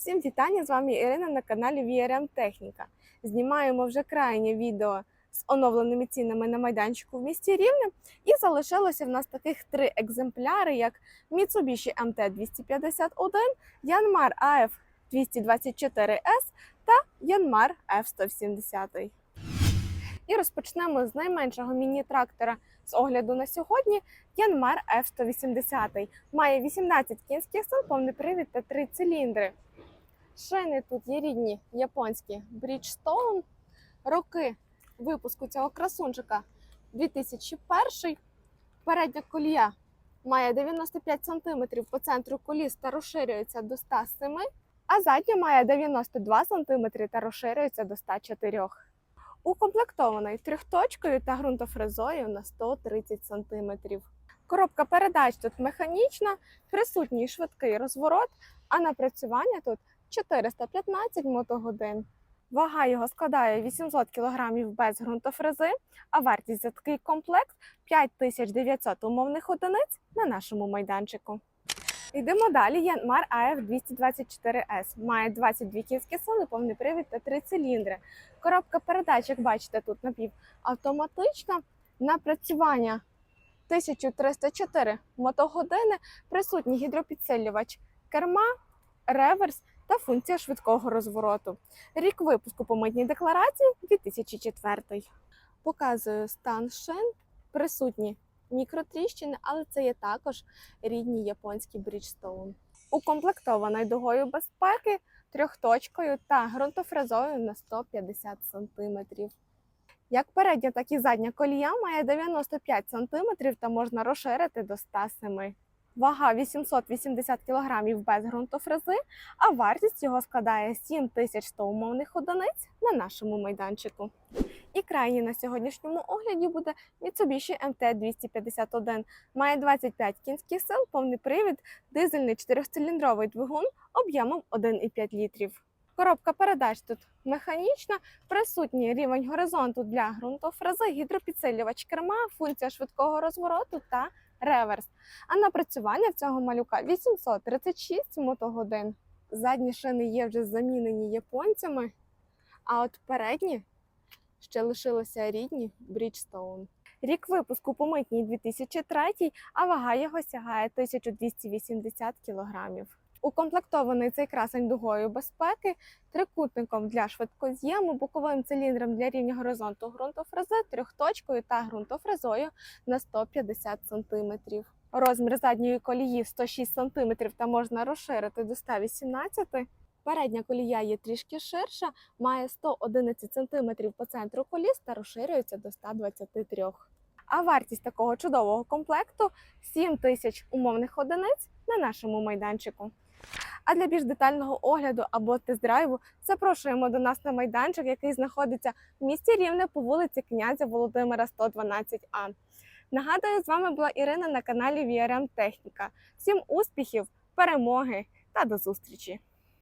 Всім вітання! З вами Ірина на каналі VRM Техніка. Знімаємо вже крайнє відео з оновленими цінами на майданчику в місті Рівне. І залишилося в нас таких три екземпляри, як Mitsubishi MT-251, Yanmar AF 224S та Yanmar F-170. І розпочнемо з найменшого міні-трактора з огляду на сьогодні Yanmar F-180. Має 18 кінських сил, повний привід та 3 циліндри. Шини тут є рідні японські Bridgestone. Роки випуску цього красунчика 2001. Передня колія має 95 см по центру коліс та розширюється до 107 а задня має 92 см та розширюється до 104 Укомплектований трьохточкою та ґрунтофрезою на 130 см. Коробка передач тут механічна, присутній швидкий розворот, а напрацювання тут 415 мотогодин. Вага його складає 800 кг без ґрунтофрези, а вартість за такий комплект 5900 умовних одиниць на нашому майданчику. Йдемо далі. Yanmar AF 224S. Має 22 кінські сили, повний привід та 3 циліндри. Коробка передач, як бачите, тут напівавтоматична. Напрацювання 1304 мотогодини, присутній гідропідсилювач керма, реверс та функція швидкого розвороту. Рік випуску по митній декларації 2004. Показую стан шин, присутні мікротріщини, але це є також рідні японські Bridgestone. Укомплектована дугою безпеки, трьохточкою та ґрунтофрезою на 150 см. Як передня, так і задня колія має 95 см та можна розширити до 107 Вага 880 кг без ґрунтофрези, а вартість його складає 7100 умовних одиниць на нашому майданчику. І крайній на сьогоднішньому огляді буде Mitsubishi MT-251. Має 25 кінських сил, повний привід, дизельний 4-циліндровий двигун об'ємом 1,5 літрів. Коробка передач тут механічна, присутній рівень горизонту для ґрунтофрези, гідропідсилювач керма, функція швидкого розвороту та реверс. А напрацювання в цього малюка 836 мотогодин. Задні шини є вже замінені японцями, а от передні ще лишилися рідні Bridgestone. Рік випуску по митній 2003, а вага його сягає 1280 кг. Укомплектований цей красень дугою безпеки, трикутником для швидкоз'єму, боковим циліндром для рівня горизонту ґрунтофрези, трьохточкою та ґрунтофрезою на 150 см. Розмір задньої колії 106 см та можна розширити до 118 Передня колія є трішки ширша, має 111 см по центру коліс та розширюється до 123 А вартість такого чудового комплекту 7 тисяч умовних одиниць на нашому майданчику. А для більш детального огляду або тест-драйву запрошуємо до нас на майданчик, який знаходиться в місті Рівне по вулиці князя Володимира 112А. Нагадую, з вами була Ірина на каналі VRM Техніка. Всім успіхів, перемоги та до зустрічі!